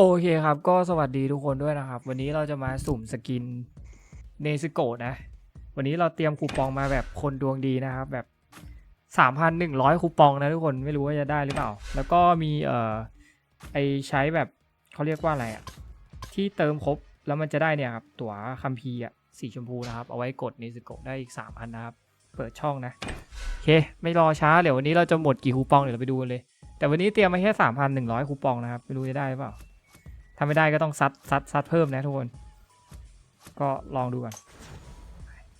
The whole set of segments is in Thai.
โอเคครับ ก็สวัสดีทุกคนด้วยนะครับ วันนี้เราจะมาสุ่มสกินเนซโกะนะ วันนี้เราเตรียมคูปองมาแบบคนดวงดีนะครับ แบบ 3,100 คูปองนะทุกคนไม่รู้ว่าจะได้หรือเปล่า แล้วก็มีเอ่อไอใช้แบบเขาเรียกว่าอะไรอะที่เติมครบแล้วมันจะได้เนี่ยครับ ตั๋วคัมภีร์อะสีชมพูนะครับ เอาไว้กดเนซโกะได้อีก 3 อันนะครับ เปิดช่องนะโอเค ไม่รอช้าเดี๋ยววันนี้เราจะหมดกี่คูปองเดี๋ยวเราไปดูกันเลย แต่วันนี้เตรียมมาแค่ 3,100 คูปองนะครับไม่รู้จะได้หรือเปล่า ถ้าไม่ได้ก็ต้องซัดซัดซัดเพิ่มนะทุกคน ก็ลองดูก่อน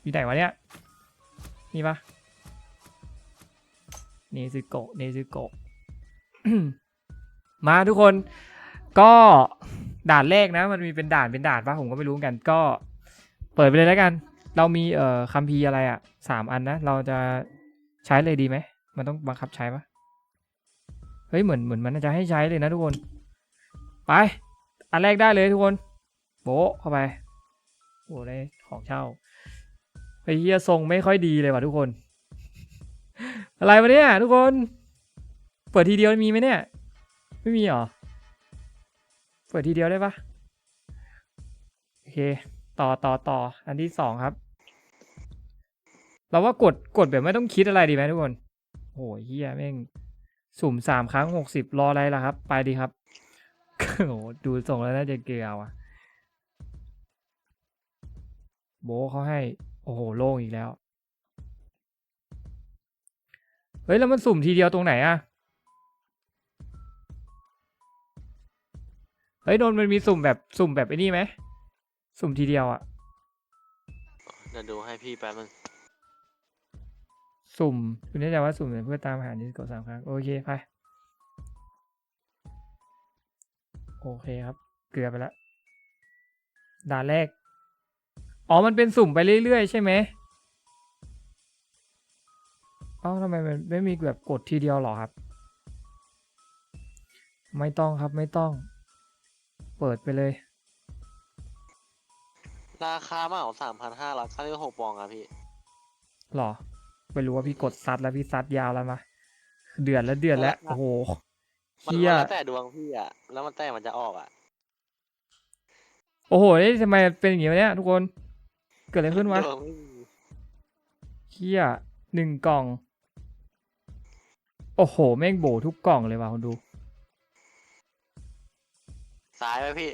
อยู่ไหนวะเนี่ยนี่ปะเนซึโกะเนซึโกะมาทุกคน ก็ด่านแรกนะ มันมีเป็นด่านเป็นด่านปะผมก็ไม่รู้กัน ก็เปิดไปเลยแล้วกัน เรามีเอ่อคัมภีร์อะไรอะสามอันนะ เราจะใช้เลยดีไหม มันต้องบังคับใช้ปะเฮ้ยเหมือนเหมือนมันจะให้ใช้เลยนะทุกคน ไป อันแรกได้เลยทุกคน โบเข้าไปโอ้ได้ของเช่าไอ้เฮียทรงไม่ค่อยดีเลยว่ะทุกคน อะไรวะเนี่ยทุกคน เปิดทีเดียวมีไหมเนี่ย ไม่มีเหรอ เปิดทีเดียวได้ปะโอเค ต่อต่อต่อ อันที่สองครับ เราว่ากดกดแบบไม่ต้องคิดอะไรดีไหมทุกคน โอ้ยเฮียแม่ง สุ่มสามครั้งหกสิบรออะไรล่ะครับ ไปดีครับ โอ้โหดูทรงแล้วน่าจะเกลียวอะ โบะเขาให้ โอ้โห โล่งอีกแล้ว เฮ้ย แล้วมันสุ่มทีเดียวตรงไหนอะเฮ้ยโดนมันมีสุ่มแบบสุ่มแบบไอ้นี่ไหม สุ่มทีเดียวอะเดี๋ยวดูให้พี่แป๊บนึงสุ่ม คุณแน่ใจว่าสุ่มเพื่อตามหาดิสโกสามครั้ง โอเค ไป โอเคครับ เกือบไปแล้วด่านแรก อ๋อ มันเป็นสุ่มไปเรื่อยๆ ใช่ไหมเอ้าทำไมมันไม่มีแบบกดทีเดียวหรอครับ ไม่ต้องครับไม่ต้อง เปิดไปเลย ราคาเหมาสามพันห้าร้อยเก้าสิบหกปองอะพี่หรอ ไม่รู้ว่าพี่กดซัดแล้วพี่ซัดยาวแล้วมาเดือดแล้วเดือดแล้ว โอ้โห มันเฮียมันแล้วแต่ดวงพี่อะแล้วมันแต่มันจะออกอะโอ้โหนี่ทำไมเป็นอย่างงี้วะเนี่ยทุกคน เกิดอะไรขึ้นวะดวงไม่มีเฮียหนึ่งกล่อง โอ้โห แม่งโบทุกกล่องเลยว่ะคุณดู ซ้ายไหมพี่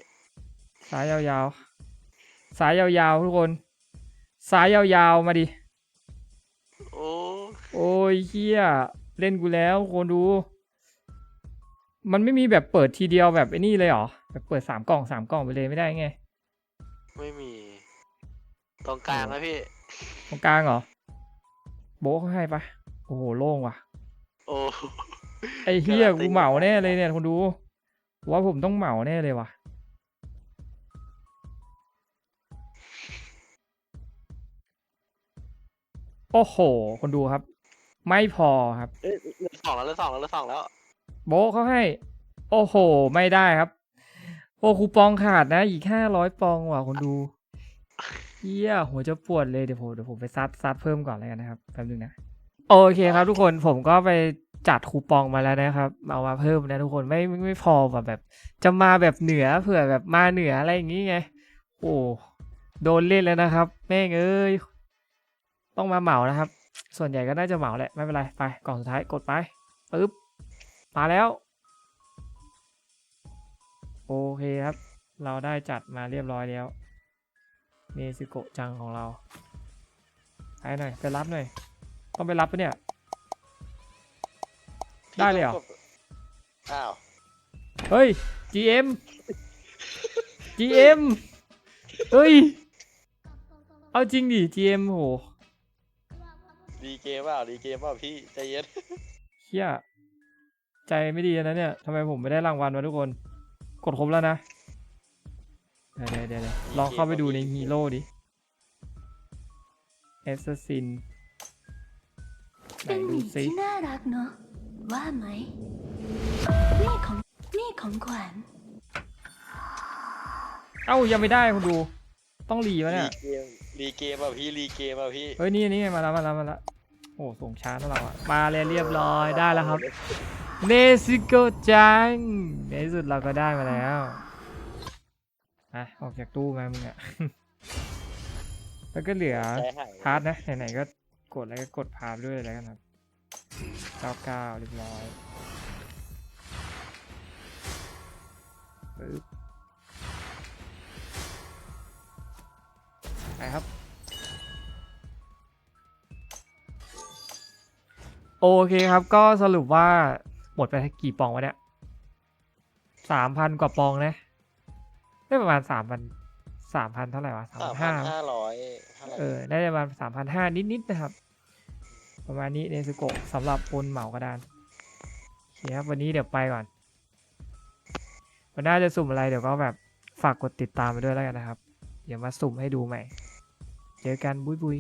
ซ้ายยาวๆซ้ายยาวๆ ทุกคนซ้ายยาวๆ มาดิ โอ้ โอ้ยเฮียเล่นกูแล้วคนดู มันไม่มีแบบเปิดทีเดียวแบบไอ้นี่เลยเหรอแบบเปิดสามกล่องสามกล่องไปเลยไม่ได้ไงไม่มี ตรงกลางนะพี่ ตรงกลางเหรอ โบะเขาให้ปะโอ้โหโล่งว่ะ โอ้ไอ้เฮียการันตีกูเหมาแน่เลยเนี่ยคนดู ว่าผมต้องเหมาแน่เลยว่ะโอ้โห คนดูครับ ไม่พอครับเอ้ยเหลือสองแล้วเหลือสองแล้วเหลือสองแล้ว โบเขาให้ โอ้โห ไม่ได้ครับ โอ้คูปองขาดนะ อีกห้าร้อยปองว่ะคนดูเฮียหัวจะปวดเลยเดี๋ยวผมเดี๋ยวผมไปซัดซัดเพิ่มก่อนเลยกันนะครับแป๊บนึงนะโอเคครับ ทุกคนผมก็ไปจัดคูปองมาแล้วนะครับ เอามาเพิ่มนะทุกคนไม่ไม่ไมพอแบบแบบ จะมาแบบเหนือเผื่อแบบมาเหนืออะไรอย่างงี้ไง โอ้โดนเล่นแล้วนะครับ แม่งเอ้ยต้องมาเหมานะครับ ส่วนใหญ่ก็น่าจะเหมาแหละไม่เป็นไรไปกล่องสุดท้ายกดไปปึ๊บ มาแล้ว โอเคครับ เราได้จัดมาเรียบร้อยแล้วเนซิโกะจังของเราไปหน่อย ไปรับหน่อย ต้องไปรับปะเนี่ย ได้เลยเหรอ อ้าว เฮ้ย GM GM เฮ้ย เอาจริงดิ GM โหดีเกมเปล่าดีเกมเปล่าพี่ใจเย็นเฮีย ใจไม่ดีนะเนี่ยทำไมผมไม่ได้รางวัลวะทุกคน กดครบแล้วนะเดี๋ยวเดี๋ยวเดี๋ยวลองเข้าไปดูในฮีโร่ดิแอสซัสซินไหนเป็นหดูมีซิที่น่ารักเนอะว่าไหมนี่ของนี่ของขวัญเอ้ายังไม่ได้คุณดูต้องรีวะรีเนี่ยเกมรีเกมเปล่าพี่รีเกมเปล่าพี่เฮ้ยนี่นี่มาแล้วมาแล้วมาแล้วโอ้ส่งช้าแล้วเราอะมาเลยเรียบร้อยได้แล้วครับ เนซิโกจังในที่สุดเราก็ได้มาแล้วอะออกจากตู้มามึงอะแล้วก็เหลือใจหายพาร์ทนะไหนๆก็กดแล้วก็กดพาร์ทด้วยแล้วกันครับเก้าเก้าเรียบร้อยปึ๊บไปครับ โอเคครับก็สรุปว่า หมดไปกี่ปองวะเนี่ยสามพันกว่าปองนะได้ประมาณสามพันสามพันเท่าไหร่วะสามสาพัมนพันห้าห้าร้อยเท่าไหร่เออได้ประมาณสามพันห้านิดๆนะครับ ประมาณนี้เนสโกะสำหรับคนเหมากระดานโอเคครับวันนี้เดี๋ยวไปก่อนวันหน้าจะสุ่มอะไรเดี๋ยวก็แบบฝากกดติดตามไปด้วยแล้วกันนะครับ เดี๋ยวมาสุ่มให้ดูใหม่ เจอกันบุยบุย